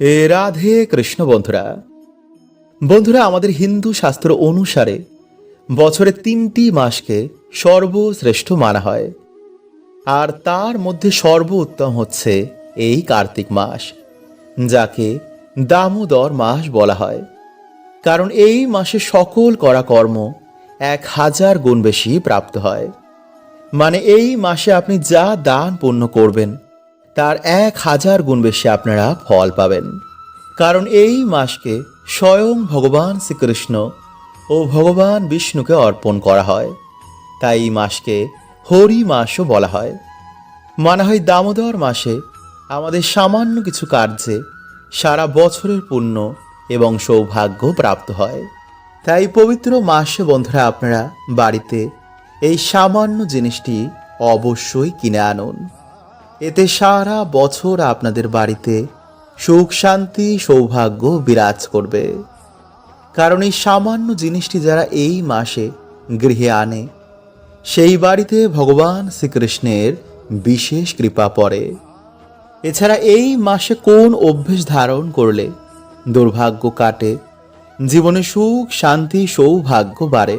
এ রাধে কৃষ্ণ বন্ধুরা। বন্ধুরা, আমাদের হিন্দু শাস্ত্র অনুসারে বছরে তিনটি মাসকে সর্বশ্রেষ্ঠ মানা হয়। আর তার মধ্যে সর্বোত্তম হচ্ছে এই কার্তিক মাস, যাকে দামোদর মাস বলা হয়। কারণ এই মাসে সকল করা কর্ম এক হাজার গুণ বেশি প্রাপ্ত হয়। মানে এই মাসে আপনি যা দান পুণ্য করবেন তার এক হাজার গুণ বেশি আপনারা ফল পাবেন। কারণ এই মাসকে স্বয়ং ভগবান শ্রীকৃষ্ণ ও ভগবান বিষ্ণুকে অর্পণ করা হয়। তাই এই মাসকে হরি মাসও বলা হয়। মানা হয় দামোদর মাসে আমাদের সামান্য কিছু কার্যে সারা বছরের পুণ্য এবং সৌভাগ্য প্রাপ্ত হয়। তাই পবিত্র মাসে বন্ধুরা আপনারা বাড়িতে এই সামান্য জিনিসটি অবশ্যই কিনে আনুন। এতে সারা বছর আপনাদের বাড়িতে সুখ, শান্তি, সৌভাগ্য বিরাজ করবে। কারণ এই সামান্য জিনিসটি যারা এই মাসে গৃহে আনে, সেই বাড়িতে ভগবান শ্রীকৃষ্ণের বিশেষ কৃপা পড়ে। এছাড়া এই মাসে কোন অভ্যেস ধারণ করলে দুর্ভাগ্য কাটে? জীবনে সুখ, শান্তি, সৌভাগ্য বাড়ে।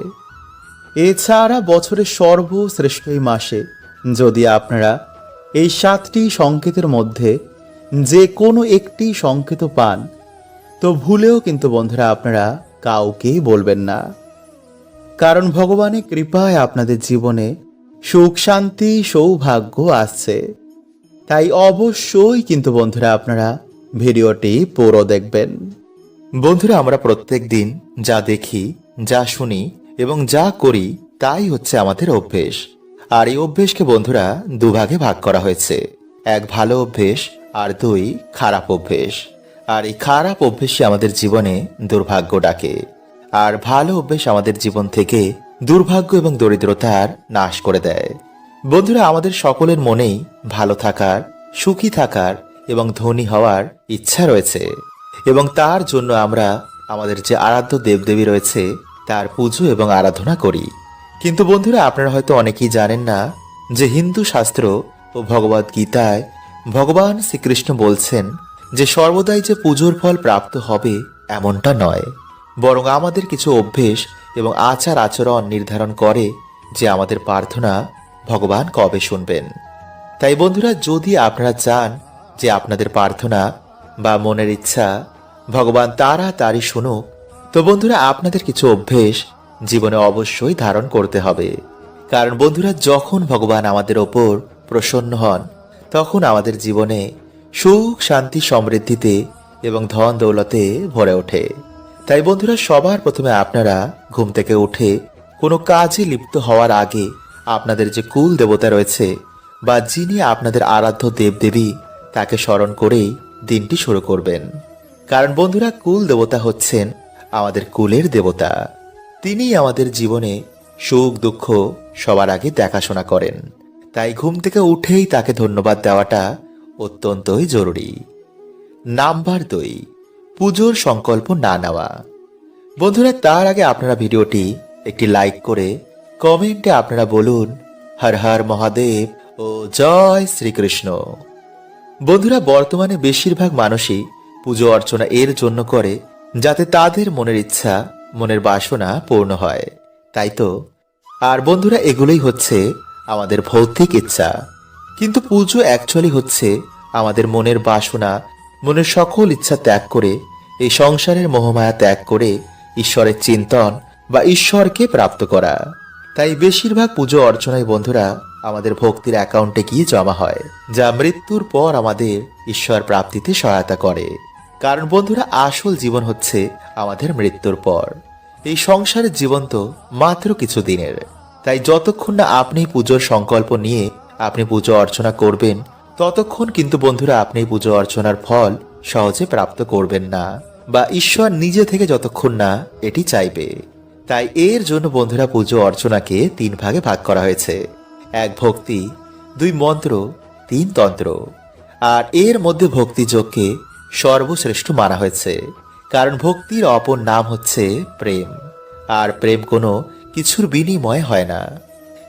এছাড়া বছরের সর্বশ্রেষ্ঠ এই মাসে যদি আপনারা এই সাতটি সংকেতের মধ্যে যে কোনো একটি সংকেত পান, তো ভুলেও কিন্তু বন্ধুরা আপনারা কাউকেই বলবেন না। কারণ ভগবানের কৃপায় আপনাদের জীবনে সুখ, শান্তি, সৌভাগ্য আসছে। তাই অবশ্যই কিন্তু বন্ধুরা আপনারা ভিডিওটি পুরো দেখবেন। বন্ধুরা আমরা প্রত্যেক দিন যা দেখি, যা শুনি এবং যা করি, তাই হচ্ছে আমাদের অভ্যেস। আর এই অভ্যেসকে বন্ধুরা দুভাগে ভাগ করা হয়েছে। এক ভালো অভ্যেস আর দুই খারাপ অভ্যেস। আর এই খারাপ অভ্যেসই আমাদের জীবনে দুর্ভাগ্য ডাকে। আর ভালো অভ্যেস আমাদের জীবন থেকে দুর্ভাগ্য এবং দরিদ্রতার নাশ করে দেয়। বন্ধুরা, আমাদের সকলের মনেই ভালো থাকার, সুখী থাকার এবং ধনী হওয়ার ইচ্ছা রয়েছে। এবং তার জন্য আমরা আমাদের যে আরাধ্য দেবদেবী রয়েছে, তার পুজো এবং আরাধনা করি। কিন্তু বন্ধুরা, আপনারা হয়তো অনেকেই জানেন না যে হিন্দু শাস্ত্র ও ভগবদ গীতায় ভগবান শ্রীকৃষ্ণ বলছেন যে সর্বদাই যে পুজোর ফল প্রাপ্ত হবে এমনটা নয়। বরং আমাদের কিছু অভ্যেস এবং আচার আচরণ নির্ধারণ করে যে আমাদের প্রার্থনা ভগবান কবে শুনবেন। তাই বন্ধুরা, যদি আপনারা চান যে আপনাদের প্রার্থনা বা মনের ইচ্ছা ভগবান তারা তারই শুনুক, তো বন্ধুরা, আপনাদের কিছু অভ্যেস জীবনে অবশ্যই ধারণ করতে হবে। কারণ বন্ধুরা, যখন ভগবান আমাদের ওপর প্রসন্ন হন, তখন আমাদের জীবনে সুখ, শান্তি, সমৃদ্ধিতে এবং ধন দৌলতে ভরে ওঠে। তাই বন্ধুরা, সবার প্রথমে আপনারা ঘুম থেকে উঠে কোনো কাজে লিপ্ত হওয়ার আগে আপনাদের যে কুল দেবতা রয়েছে বা যিনি আপনাদের আরাধ্য দেবদেবী, তাকে স্মরণ করেই দিনটি শুরু করবেন। কারণ বন্ধুরা, কুল দেবতা হচ্ছেন আমাদের কুলের দেবতা। তিনি আমাদের জীবনে সুখ, দুঃখ সবার আগে দেখাশোনা করেন। তাই ঘুম থেকে উঠেই তাকে ধন্যবাদ দেওয়াটা অত্যন্তই জরুরি। নাম্বার দুই, পুজোর সংকল্প না নেওয়া। বন্ধুরা, তার আগে আপনারা ভিডিওটি একটি লাইক করে কমেন্টে আপনারা বলুন, হর হর মহাদেব ও জয় শ্রীকৃষ্ণ। বন্ধুরা, বর্তমানে বেশিরভাগ মানুষই পুজো অর্চনা এর জন্য করে, যাতে তাদের মনের ইচ্ছা মনের বাসনা পূর্ণ হয়। তাই তো? আর বন্ধুরা, এগুলোই হচ্ছে আমাদের ভৌতিক ইচ্ছা। কিন্তু পুজো অ্যাকচুয়ালি হচ্ছে আমাদের মনের বাসনা, মনের সকল ইচ্ছা ত্যাগ করে, এই সংসারের মোহমায়া ত্যাগ করে ঈশ্বরের চিন্তন বা ঈশ্বরকে প্রাপ্ত করা। তাই বেশিরভাগ পুজো অর্চনায় বন্ধুরা, আমাদের ভক্তির অ্যাকাউন্টে গিয়ে জমা হয়, যা মৃত্যুর পর আমাদের ঈশ্বর প্রাপ্তিতে সহায়তা করে। কারণ বন্ধুরা, আসল জীবন হচ্ছে আমাদের মৃত্যুর পর। এই সংসারের জীবন তো মাত্র কিছু দিনের। তাই যতক্ষণ না আপনি পুজোর সংকল্প নিয়ে আপনি পুজো অর্চনা করবেন, ততক্ষণ কিন্তু বন্ধুরা আপনি পুজো অর্চনার ফল সহজে প্রাপ্ত করবেন না, বা ঈশ্বর নিজে থেকে যতক্ষণ না এটি চাইবে। তাই এর জন্য বন্ধুরা পুজো অর্চনাকে তিন ভাগে ভাগ করা হয়েছে। এক ভক্তি, দুই মন্ত্র, তিন তন্ত্র। আর এর মধ্যে ভক্তিযোগকে সর্বশ্রেষ্ঠ মানা হয়েছে। কারণ ভক্তির অপর নাম হচ্ছে প্রেম। আর প্রেম কোনো কিছুর বিনিময় হয় না।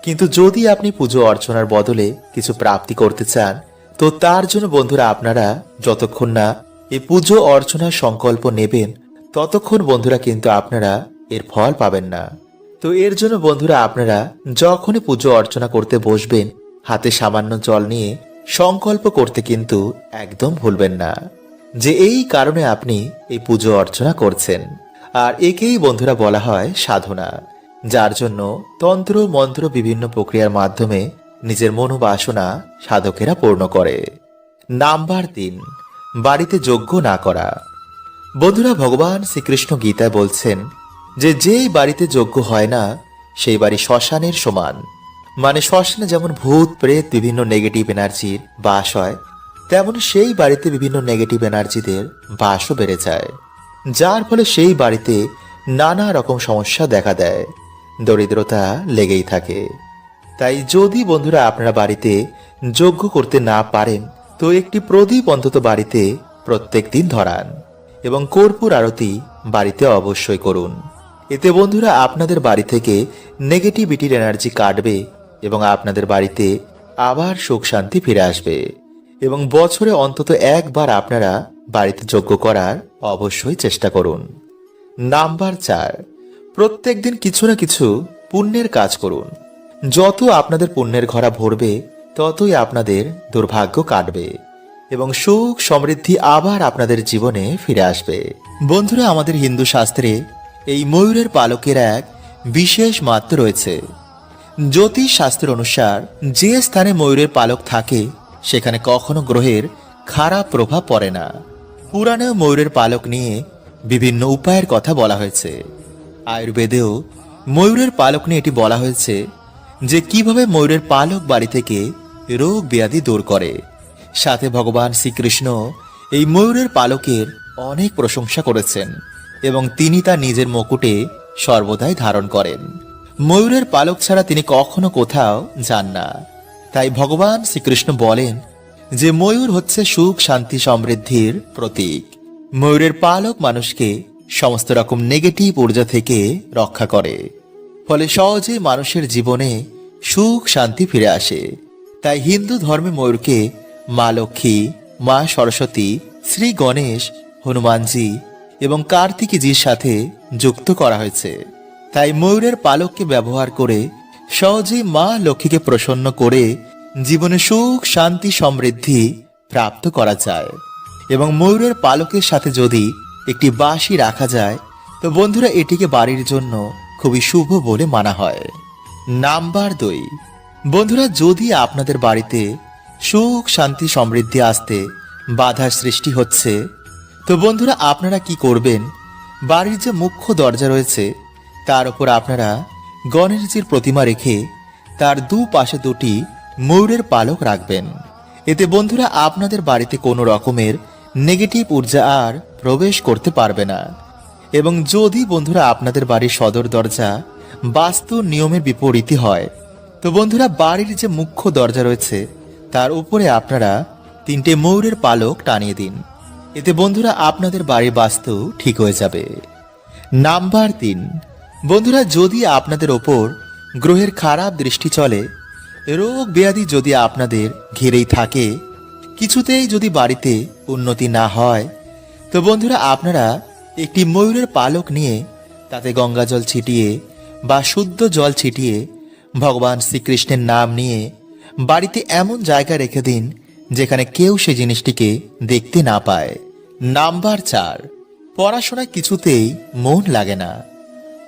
কিন্তু যদি আপনি পুজো অর্চনার বদলে কিছু প্রাপ্তি করতে চান, তো তার জন্য বন্ধুরা আপনারা যতক্ষণ না এই পুজো অর্চনার সংকল্প নেবেন, ততক্ষণ বন্ধুরা কিন্তু আপনারা এর ফল পাবেন না। তো এর জন্য বন্ধুরা আপনারা যখনই পুজো অর্চনা করতে বসবেন, হাতে সামান্য জল নিয়ে সংকল্প করতে কিন্তু একদম ভুলবেন না। যে এই কারণে আপনি এই পুজো অর্চনা করছেন। আর একেই বন্ধুরা বলা হয় সাধনা, যার জন্য তন্ত্র, মন্ত্র বিভিন্ন প্রক্রিয়ার মাধ্যমে নিজের মনোবাসনা সাধকেরা পূর্ণ করে। নাম্বার তিন, বাড়িতে যজ্ঞ না করা। বন্ধুরা, ভগবান শ্রীকৃষ্ণ গীতায় বলছেন যে, যেই বাড়িতে যজ্ঞ হয় না, সেই বাড়ি শ্মশানের সমান। মানে শ্মশানে যেমন ভূত, প্রেত, বিভিন্ন নেগেটিভ এনার্জির বাস হয় তেমন সেই বাড়িতে বিভিন্ন নেগেটিভ এনার্জিদের বাসও বেড়ে যায়, যার ফলে সেই বাড়িতে নানা রকম সমস্যা দেখা দেয়, দরিদ্রতা লেগেই থাকে। তাই যদি বন্ধুরা আপনারা বাড়িতে যোগ্য করতে না পারেন, তো একটি প্রদীপ অন্তত বাড়িতে প্রত্যেক দিন ধরান এবং কর্পূর আরতি বাড়িতে অবশ্যই করুন। এতে বন্ধুরা আপনাদের বাড়ি থেকে নেগেটিভিটির এনার্জি কাটবে এবং আপনাদের বাড়িতে আবার সুখ শান্তি ফিরে আসবে। এবং বছরে অন্তত একবার আপনারা বাড়িতে যজ্ঞ করার অবশ্যই চেষ্টা করুন। নাম্বার চার, প্রত্যেক দিন কিছু না কিছু পুণ্যের কাজ করুন। যত আপনাদের পুণ্যের ঘরা ভরবে, ততই আপনাদের দুর্ভাগ্য কাটবে এবং সুখ সমৃদ্ধি আবার আপনাদের জীবনে ফিরে আসবে। বন্ধুরা, আমাদের হিন্দু শাস্ত্রে এই ময়ূরের পালকের এক বিশেষ মাত্র রয়েছে। জ্যোতিষ শাস্ত্র অনুসার যে স্থানে ময়ূরের পালক থাকে সেখানে কখনো গ্রহের খারাপ প্রভাব পড়ে না। পুরাণেও ময়ূরের পালক নিয়ে বিভিন্ন উপায়ের কথা বলা হয়েছে। আয়ুর্বেদেও ময়ূরের পালক নিয়ে এটি বলা হয়েছে যে কীভাবে ময়ূরের পালক বাড়ি থেকে রোগ ব্যাধি দূর করে। সাথে ভগবান শ্রীকৃষ্ণ এই ময়ূরের পালকের অনেক প্রশংসা করেছেন এবং তিনি তা নিজের মুকুটে সর্বদাই ধারণ করেন। ময়ূরের পালক ছাড়া তিনি কখনো কোথাও যান না। তাই ভগবান শ্রীকৃষ্ণ বলেন যে ময়ূর হচ্ছে সুখ, শান্তি, সমৃদ্ধির প্রতীক। ময়ূরের পালক মানুষকে সমস্ত রকম নেগেটিভ ঊর্জা থেকে রক্ষা করে। ফলে সহজেই মানুষের জীবনে সুখ, শান্তি ফিরে আসে। তাই হিন্দু ধর্মে ময়ূরকে মা লক্ষ্মী, মা সরস্বতী, শ্রী গণেশ, হনুমানজি এবং কার্তিকীজির সাথে যুক্ত করা হয়েছে। তাই ময়ূরের পালককে ব্যবহার করে সহজেই মা লক্ষ্মীকে প্রসন্ন করে জীবনে সুখ, শান্তি, সমৃদ্ধি প্রাপ্ত করা যায়। এবং ময়ূরের পালকের সাথে যদি একটি বাঁশি রাখা যায়, তো বন্ধুরা এটিকে বাড়ির জন্য খুবই শুভ বলে মানা হয়। নাম্বার দুই। বন্ধুরা, যদি আপনাদের বাড়িতে সুখ, শান্তি, সমৃদ্ধি আসতে বাধার সৃষ্টি হচ্ছে, তো বন্ধুরা আপনারা কি করবেন? বাড়ির যে মুখ্য দরজা রয়েছে, তার উপর আপনারা গণেশজির প্রতিমা রেখে তার দু পাশে দুটি ময়ূরের পালক রাখবেন। এতে বন্ধুরা আপনাদের বাড়িতে কোনো রকমের নেগেটিভ ঊর্জা আর প্রবেশ করতে পারবে না। এবং যদি বন্ধুরা আপনাদের বাড়ির সদর দরজা বাস্তু নিয়মের বিপরীতই হয়, তো বন্ধুরা বাড়ির যে মুখ্য দরজা রয়েছে, তার উপরে আপনারা তিনটে ময়ূরের পালক টানিয়ে দিন। এতে বন্ধুরা আপনাদের বাড়ির বাস্তু ঠিক হয়ে যাবে। নাম্বার তিন বন্ধুরা, যদি আপনাদের ওপর গ্রহের খারাপ দৃষ্টি চলে, রোগ ব্যাধি যদি আপনাদের ঘিরেই থাকে, কিছুতেই যদি বাড়িতে উন্নতি না হয়, তো বন্ধুরা, আপনারা একটি ময়ূরের পালক নিয়ে তাতে গঙ্গা জল ছিটিয়ে বা শুদ্ধ জল ছিটিয়ে ভগবান শ্রীকৃষ্ণের নাম নিয়ে বাড়িতে এমন জায়গা রেখে দিন যেখানে কেউ সে জিনিসটিকে দেখতে না পায়। নাম্বার চার, পড়াশোনায় কিছুতেই মন লাগে না।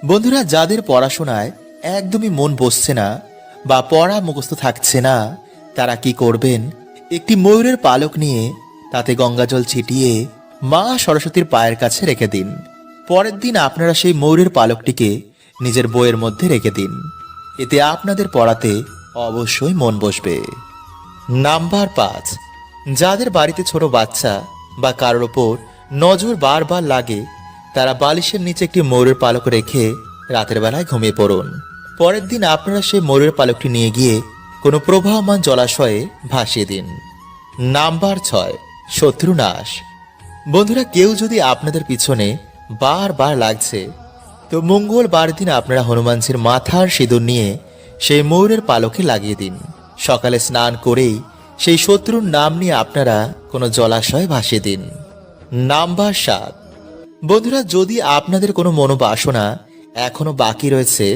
বন্ধুরা, যাদের পড়াশোনায় একদমই মন বসছে না বা পড়া মুখস্থ থাকছে না, তারা কি করবেন? একটি ময়ূরের পালক নিয়ে তাতে গঙ্গাজল ছিটিয়ে মা সরস্বতীর পায়ের কাছে রেখে দিন। পরের দিন আপনারা সেই ময়ূরের পালকটিকে নিজের বইয়ের মধ্যে রেখে দিন। এতে আপনাদের পড়াতে অবশ্যই মন বসবে। নাম্বার পাঁচ, যাদের বাড়িতে ছোট বাচ্চা বা কারোর ওপর নজর বারবার লাগে তারা বালিশের নিচে একটি ময়ূরের পালক রেখে রাতের বেলায় ঘুমিয়ে পড়ুন। পরের দিন আপনারা সেই ময়ূরের পালকটি নিয়ে গিয়ে কোনো প্রবাহমান জলাশয়ে ভাসিয়ে দিন। নাম্বার ছয়, শত্রু নাশ। বন্ধুরা, কেউ যদি আপনাদের পিছনে বারবার লাগছে, তো মঙ্গলবার দিন আপনারা হনুমানজির মাথার সিঁদুর নিয়ে সেই ময়ূরের পালকে লাগিয়ে দিন। সকালে স্নান করেই সেই শত্রুর নাম নিয়ে আপনারা কোনো জলাশয়ে ভাসিয়ে দিন। নাম্বার সাত বন্ধুরা, যদি আপনাদের কোনো মনোবাসনা এখনও বাকি রয়েছে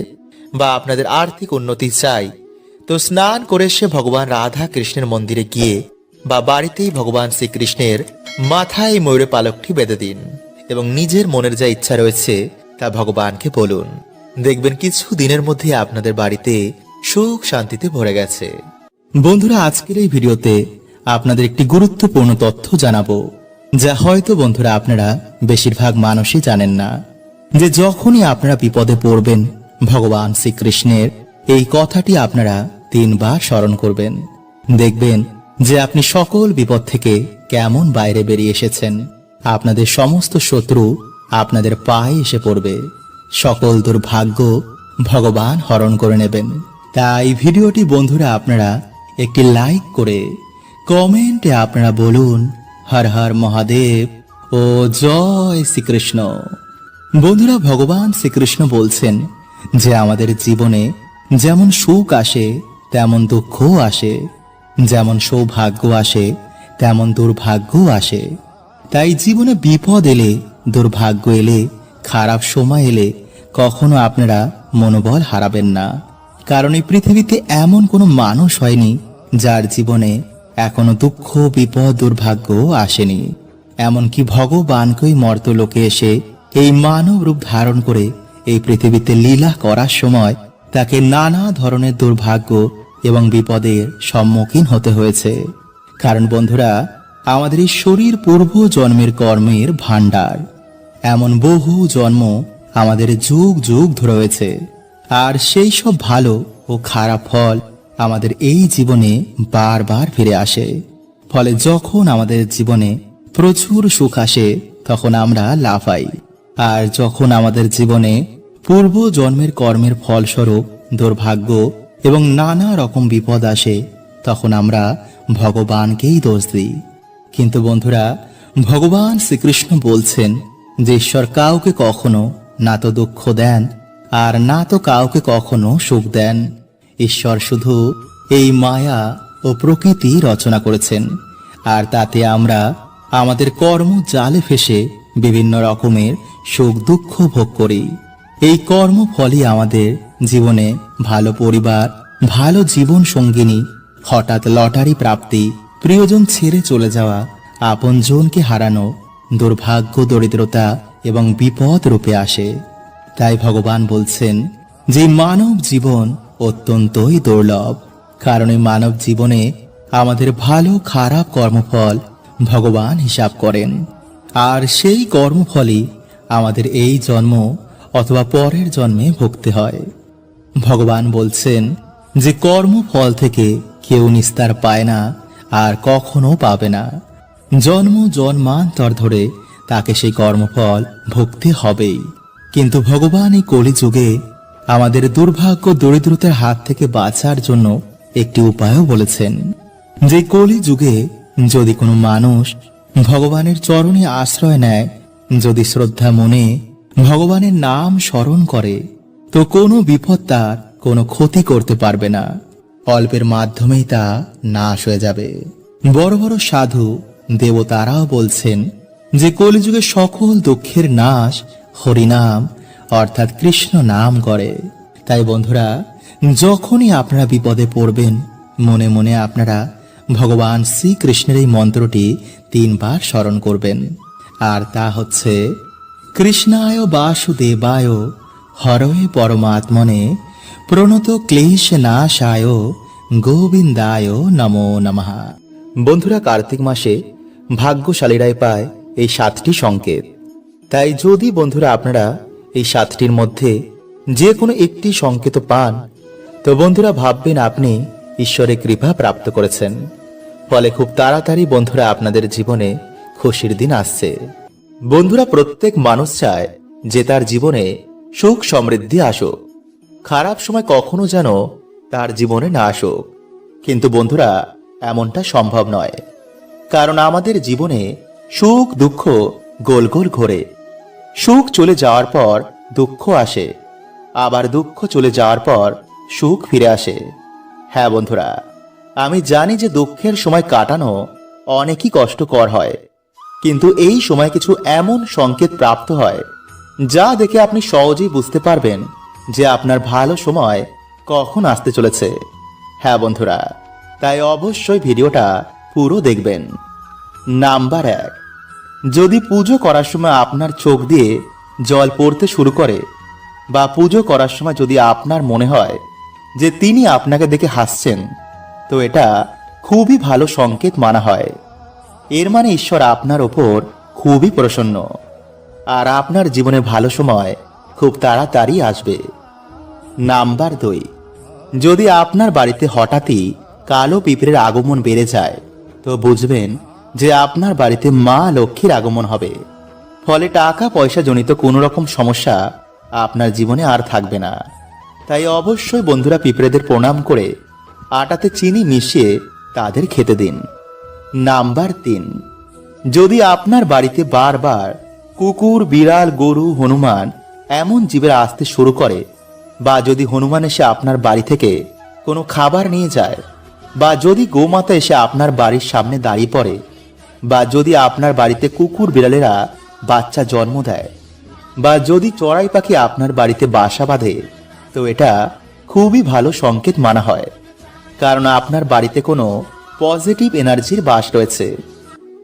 বা আপনাদের আর্থিক উন্নতি চাই, তো স্নান করে সে ভগবান রাধা কৃষ্ণের মন্দিরে গিয়ে বা বাড়িতেই ভগবান শ্রীকৃষ্ণের মাথায় ময়ূরে পালকটি বেঁধে দিন এবং নিজের মনের যা ইচ্ছা রয়েছে তা ভগবানকে বলুন। দেখবেন কিছু দিনের মধ্যে আপনাদের বাড়িতে সুখ শান্তিতে ভরে গেছে। বন্ধুরা, আজকের এই ভিডিওতে আপনাদের একটি গুরুত্বপূর্ণ তথ্য জানাব। যা হয়তো বন্ধুরা আপনারা বেশিরভাগ মানুষই জানেন না, যে যখনই আপনারা বিপদে পড়বেন, ভগবান শ্রীকৃষ্ণের এই কথাটি আপনারা তিনবার স্মরণ করবেন। দেখবেন যে আপনি সকল বিপদ থেকে কেমন বাইরে বেরিয়ে এসেছেন। আপনাদের সমস্ত শত্রু আপনাদের পায়ে এসে পড়বে। সকল দুর্ভাগ্য ভগবান হরণ করে নেবেন। তাই ভিডিওটি বন্ধুরা আপনারা একটি লাইক করে কমেন্টে আপনারা বলুন হর হর মহাদেব। ও জয় শ্রীকৃষ্ণ। বন্ধুরা, ভগবান শ্রীকৃষ্ণ বলছেন যে আমাদের জীবনে যেমন সুখ আসে, তেমন দুঃখও আসে। যেমন সৌভাগ্য আসে, তেমন দুর্ভাগ্য আসে। তাই জীবনে বিপদ এলে, দুর্ভাগ্য এলে, খারাপ সময় এলে, কখনো আপনারা মনোবল হারাবেন না। কারণ এই পৃথিবীতে এমন কোনো মানুষ হয়নি যার জীবনে এখনও দুঃখ, বিপদ, দুর্ভাগ্য আসেনি। এমনকি ভগবানকেই মর্তলোকে এসে এই মানব রূপ ধারণ করে এই পৃথিবীতে লীলা করার সময় তাকে নানা ধরনের দুর্ভাগ্য এবং বিপদের সম্মুখীন হতে হয়েছে। কারণ বন্ধুরা, আমাদের এই শরীর পূর্ব জন্মের কর্মের ভাণ্ডার। এমন বহু জন্ম আমাদের যুগ যুগ ধরে রয়েছে। আর সেই সব ভালো ও খারাপ ফল আমাদের এই জীবনে বারবার ফিরে আসে। ফলে যখন আমাদের জীবনে প্রচুর সুখ আসে, তখন আমরা লাফাই। আর যখন আমাদের জীবনে পূর্ব জন্মের কর্মের ফলস্বরূপ দুর্ভাগ্য এবং নানা রকম বিপদ আসে, তখন আমরা ভগবানকেই দোষ দিই। কিন্তু বন্ধুরা, ভগবান শ্রীকৃষ্ণ বলছেন যে ঈশ্বর কাউকে কখনো না তো দুঃখ দেন, আর না তো কাউকে কখনো সুখ দেন। ঈশ্বর শুধু এই মায়া ও প্রকৃতি রচনা করেছেন, আর তাতে আমরা আমাদের কর্ম জালে ফেসে বিভিন্ন রকমের সুখ দুঃখ ভোগ করি। এই কর্ম ফলই আমাদের জীবনে ভালো পরিবার, ভালো জীবন সঙ্গিনী, হঠাৎ লটারি প্রাপ্তি, প্রিয়জন ছেড়ে চলে যাওয়া আপনজনকে হারানো, দুর্ভাগ্য, দরিদ্রতা এবং বিপদ রূপে আসে। তাই ভগবান বলছেন যে মানব জীবন অত্যন্তই দুর্লভ, কারণ এই মানব জীবনে আমাদের ভালো, খারাপ কর্মফল ভগবান হিসাব করেন। আর সেই কর্মফলই আমাদের এই জন্ম অথবা পরের জন্মে ভুগতে হয়। ভগবান বলছেন যে কর্মফল থেকে কেউ নিস্তার পায় না, আর কখনো পাবে না। জন্ম, জন্মান্তর ধরে তাকে সেই কর্মফল ভুগতে হবেই। কিন্তু ভগবান এই কলিযুগে আমাদের দুর্ভাগ্য দরিদ্রতার হাত থেকে বাঁচার জন্য একটি উপায়ও বলেছেন যে কলি যুগে যদি কোনো মানুষ ভগবানের চরণে আশ্রয় নেয়, যদি শ্রদ্ধা মনে ভগবানের নাম স্মরণ করে, তো কোনো বিপদ তার কোনো ক্ষতি করতে পারবে না। অল্পের মাধ্যমেই তা নাশ হয়ে যাবে। বড় বড় সাধু দেবতারাও বলছেন যে কলিযুগে সকল দুঃখের নাশ হরিনাম অর্থাৎ কৃষ্ণ নাম করে। তাই বন্ধুরা, যখনই আপনারা বিপদে পড়বেন, মনে মনে আপনারা ভগবান শ্রীকৃষ্ণের এই মন্ত্রটি তিনবার স্মরণ করবেন। আর তা হচ্ছে, কৃষ্ণায় বাসুদেবায় হরয়ে পরমাত্মনে প্রণত ক্লেশ নাশায় গোবিন্দায় নমো নমঃ। বন্ধুরা, কার্তিক মাসে ভাগ্যশালীরাই পায় এই সাতটি সংকেত। তাই যদি বন্ধুরা আপনারা এই সাতটির মধ্যে যে কোনো একটি সংকেত পান, তো বন্ধুরা ভাববেন আপনি ঈশ্বরের কৃপা প্রাপ্ত করেছেন। ফলে খুব তাড়াতাড়ি বন্ধুরা আপনাদের জীবনে খুশির দিন আসছে। বন্ধুরা প্রত্যেক মানুষ চায় যে তার জীবনে সুখ সমৃদ্ধি আসুক। খারাপ সময় কখনো যেন তার জীবনে না আসুক। কিন্তু বন্ধুরা, এমনটা সম্ভব নয়। কারণ আমাদের জীবনে সুখ দুঃখ গোল গোল ঘোরে। সুখ চলে যাওয়ার পর দুঃখ আসে। আবার দুঃখ চলে যাওয়ার পর সুখ ফিরে আসে। হ্যাঁ বন্ধুরা, আমি জানি যে দুঃখের সময় কাটানো অনেকই কষ্টকর হয়, কিন্তু এই সময় কিছু এমন সংকেত প্রাপ্ত হয়, যা দেখে আপনি সহজেই বুঝতে পারবেন যে আপনার ভালো সময় কখন আসতে চলেছে। হ্যাঁ বন্ধুরা, তাই অবশ্যই ভিডিওটা পুরো দেখবেন। নাম্বার এক যদি পুজো করার সময় আপনার চোখ দিয়ে জল পড়তে শুরু করে, বা পুজো করার সময় যদি আপনার মনে হয় যে তিনি আপনাকে দেখে হাসছেন, তো এটা খুবই ভালো সংকেত মানা হয়। এর মানে ঈশ্বর আপনার ওপর খুবই প্রসন্ন, আর আপনার জীবনে ভালো সময় খুব তাড়াতাড়ি আসবে। নাম্বার দুই, যদি আপনার বাড়িতে হঠাৎই কালো পিঁপড়ের আগমন বেড়ে যায়, তো বুঝবেন যে আপনার বাড়িতে মা লক্ষ্মীর আগমন হবে। ফলে টাকা পয়সা জনিত কোনো রকম সমস্যা আপনার জীবনে আর থাকবে না। তাই অবশ্যই বন্ধুরা পিঁপড়েদের প্রণাম করে আটাতে চিনি মিশিয়ে তাদের খেতে দিন। নাম্বার তিন, যদি আপনার বাড়িতে বারবার কুকুর, বিড়াল, গরু, হনুমান এমন জীবের আসতে শুরু করে বা যদি হনুমান এসে আপনার বাড়ি থেকে কোনো খাবার নিয়ে যায় বা যদি গোমাতা এসে আপনার বাড়ির সামনে দাঁড়িয়ে পড়ে বা যদি আপনার বাড়িতে কুকুর বিড়ালেরা বাচ্চা জন্ম দেয়, বা যদি চড়াই পাখি আপনার বাড়িতে বাসা বাঁধে, তো এটা খুবই ভালো সংকেত মানা হয়। কারণ আপনার বাড়িতে কোনো পজিটিভ এনার্জির বাস রয়েছে।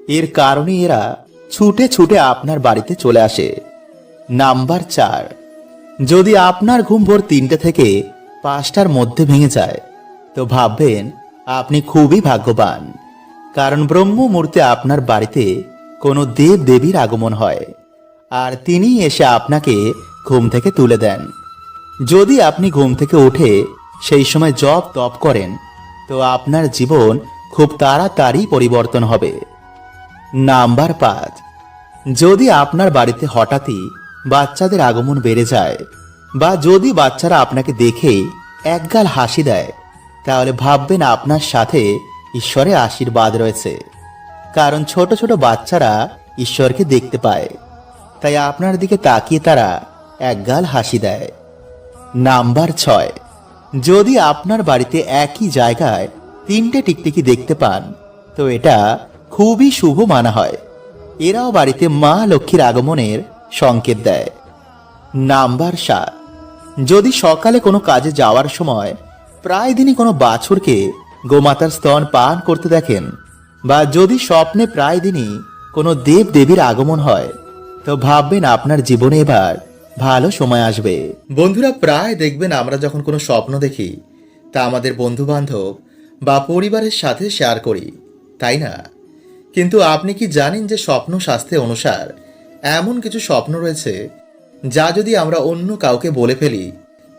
এর কারণে এরা ছুটে ছুটে আপনার বাড়িতে চলে আসে। নাম্বার চার, যদি আপনার ঘুম ভোর তিনটে থেকে পাঁচটার মধ্যে ভেঙে যায়, তো ভাববেন আপনি খুবই ভাগ্যবান। কারণ ব্রহ্ম মুহূর্তে আপনার বাড়িতে কোনো দেব দেবীর আগমন হয়, আর তিনি এসে আপনাকে ঘুম থেকে তুলে দেন। যদি আপনি ঘুম থেকে উঠে সেই সময় জপ তপ করেন, তো আপনার জীবন খুব তাড়াতাড়ি পরিবর্তন হবে। নাম্বার পাঁচ, যদি আপনার বাড়িতে হঠাৎই বাচ্চাদের আগমন বেড়ে যায়, বা যদি বাচ্চারা আপনাকে দেখে একগাল হাসি দেয়, তাহলে ভাববেন আপনার সাথে ঈশ্বরের আশীর্বাদ রয়েছে। কারণ ছোট ছোট বাচ্চারা ঈশ্বরকে দেখতে পায়। তাই আপনার দিকে তাকিয়ে তারা একগাল হাসি দেয়। নাম্বার ছয়, যদি আপনার বাড়িতে একই জায়গায় তিনটে টিকটিকি দেখতে পান, তো এটা খুবই শুভ মানা হয়। এরাও বাড়িতে মা লক্ষ্মীর আগমনের সংকেত দেয়। নাম্বার সাত, যদি সকালে কোনো কাজে যাওয়ার সময় প্রায় দিনই কোনো বাছুরকে গোমাতার স্তন পান করতে দেখেন, বা যদি স্বপ্নে প্রায় দিনই কোনো দেব দেবীর আগমন হয়, তো ভাববেন আপনার জীবনে এবার ভালো সময় আসবে। বন্ধুরা, প্রায় দেখবেন আমরা যখন কোনো স্বপ্ন দেখি, তা আমাদের বন্ধু বান্ধব বা পরিবারের সাথে শেয়ার করি, তাই না? কিন্তু আপনি কি জানেন যে স্বপ্ন শাস্ত্রে অনুসার এমন কিছু স্বপ্ন রয়েছে, যা যদি আমরা অন্য কাউকে বলে ফেলি,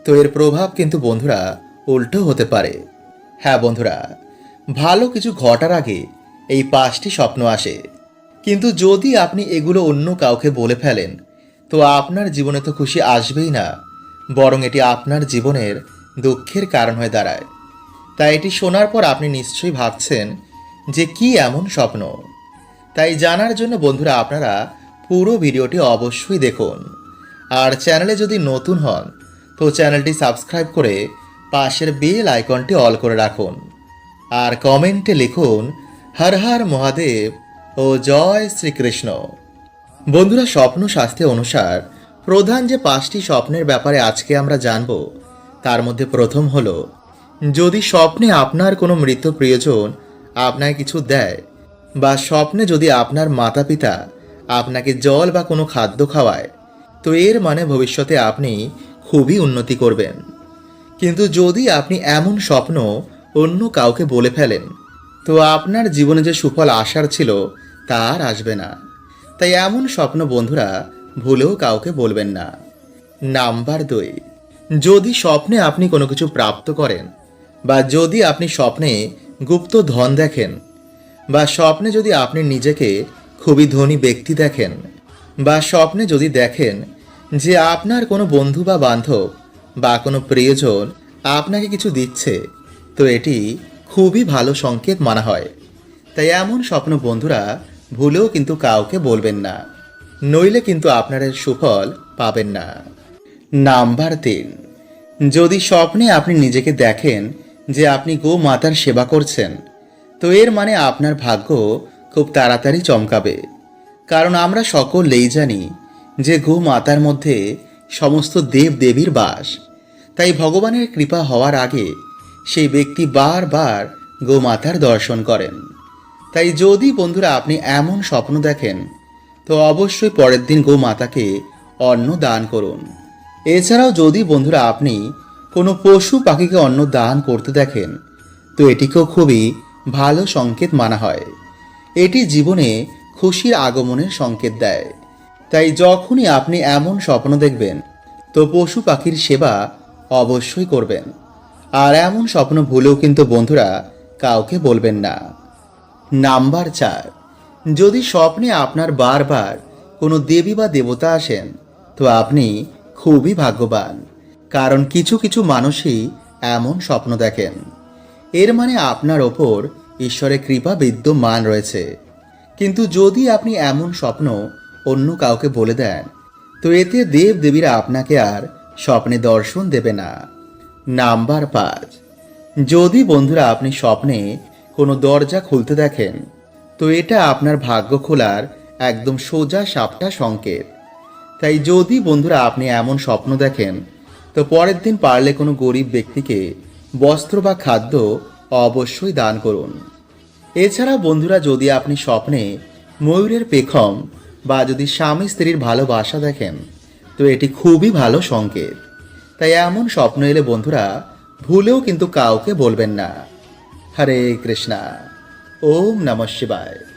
তো এর প্রভাব কিন্তু বন্ধুরা উল্টো হতে পারে। হ্যাঁ বন্ধুরা, ভালো কিছু ঘটার আগে এই পাঁচটি স্বপ্ন আসে। কিন্তু যদি আপনি এগুলো অন্য কাউকে বলে ফেলেন, তো আপনার জীবনে তো খুশি আসবেই না, বরং এটি আপনার জীবনের দুঃখের কারণ হয়ে দাঁড়ায়। তাই এটি শোনার পর আপনি নিশ্চয়ই ভাবছেন যে কি এমন স্বপ্ন। তাই জানার জন্য বন্ধুরা, আপনারা পুরো ভিডিওটি অবশ্যই দেখুন। আর চ্যানেলে যদি নতুন হন, তো চ্যানেলটি সাবস্ক্রাইব করে পাশের বেল আইকনটি অল করে রাখুন। আর কমেন্টে লিখুন, হর হর মহাদেব ও জয় শ্রীকৃষ্ণ। বন্ধুরা, স্বপ্ন শাস্ত্রে অনুসার, প্রধান যে পাঁচটি স্বপ্নের ব্যাপারে আজকে আমরা জানব, তার মধ্যে প্রথম হলো, যদি স্বপ্নে আপনার কোনো মৃত প্রিয়জন আপনাকে কিছু দেয়, বা স্বপ্নে যদি আপনার মাতা পিতা আপনাকে জল বা কোনো খাদ্য খাওয়ায়, তো এর মানে ভবিষ্যতে আপনি খুবই উন্নতি করবেন। কিন্তু যদি আপনি এমন স্বপ্ন অন্য কাউকে বলে ফেলেন, তো আপনার জীবনে যে সুফল আসার ছিল তা আর আসবে না। তাই এমন স্বপ্ন বন্ধুরা ভুলেও কাউকে বলবেন না। নাম্বার দুই, যদি স্বপ্নে আপনি কোনো কিছু প্রাপ্ত করেন বা যদি আপনি স্বপ্নে গুপ্ত ধন দেখেন বা স্বপ্নে যদি আপনি নিজেকে খুবই ধনী ব্যক্তি দেখেন বা স্বপ্নে যদি দেখেন যে আপনার কোনো বন্ধু বা বান্ধব বা কোনো প্রিয়জন আপনাকে কিছু দিচ্ছে, তো এটি খুবই ভালো সংকেত মানা হয়। তাই এমন স্বপ্ন বন্ধুরা ভুলেও কিন্তু কাউকে বলবেন না, নইলে কিন্তু আপনার সুফল পাবেন না। নাম্বার তিন, যদি স্বপ্নে আপনি নিজেকে দেখেন যে আপনি গো মাতার সেবা করছেন, তো এর মানে আপনার ভাগ্য খুব তাড়াতাড়ি চমকাবে। কারণ আমরা সকলেই জানি যে গো মাতার মধ্যে সমস্ত দেব দেবীর বাস তাই ভগবানের কৃপা হওয়ার আগে সেই ব্যক্তি বারবার গোমাতার দর্শন করেন। তাই যদি বন্ধুরা আপনি এমন স্বপ্ন দেখেন, তো অবশ্যই পরের দিন গোমাতাকে অন্ন দান করুন। এছাড়াও যদি বন্ধুরা আপনি কোনো পশু পাখিকে অন্ন দান করতে দেখেন, তো এটিকেও খুবই ভালো সংকেত মানা হয়। এটি জীবনে খুশির আগমনের সংকেত দেয়। তাই যখনই আপনি এমন স্বপ্ন দেখবেন, তো পশু পাখির সেবা অবশ্যই করবেন। আর এমন স্বপ্ন ভুলেও কিন্তু বন্ধুরা কাউকে বলবেন না। নাম্বার চার, যদি স্বপ্নে আপনার বারবার কোনো দেবী বা দেবতা আসেন, তো আপনি খুবই ভাগ্যবান, কারণ কিছু কিছু মানুষই এমন স্বপ্ন দেখেন। এর মানে আপনার ওপর ঈশ্বরের কৃপা বিদ্যমান রয়েছে। কিন্তু যদি আপনি এমন স্বপ্ন অন্য কাউকে বলে দেন, তো এতে দেব দেবীরা আপনাকে আর স্বপ্নে দর্শন দেবে না। নাম্বার পাঁচ। যদি বন্ধুরা আপনি স্বপ্নে কোনো দরজা খুলতে দেখেন, তো এটা আপনার ভাগ্য খোলার একদম সোজা সাপটা সংকেত। তাই যদি বন্ধুরা আপনি এমন স্বপ্ন দেখেন, তো পরের দিন পারলে কোনো গরিব ব্যক্তিকে বস্ত্র বা খাদ্য অবশ্যই দান করুন। এছাড়া বন্ধুরা যদি আপনি স্বপ্নে ময়ূরের পেখম বা যদি স্বামী স্ত্রীর ভালোবাসা দেখেন তো এটি খুবই ভালো সংকেত। তাই এমন স্বপ্ন এলে বন্ধুরা, ভুলেও কিন্তু কাউকে বলবেন না। হরে কৃষ্ণা, ওম নম শিবায়।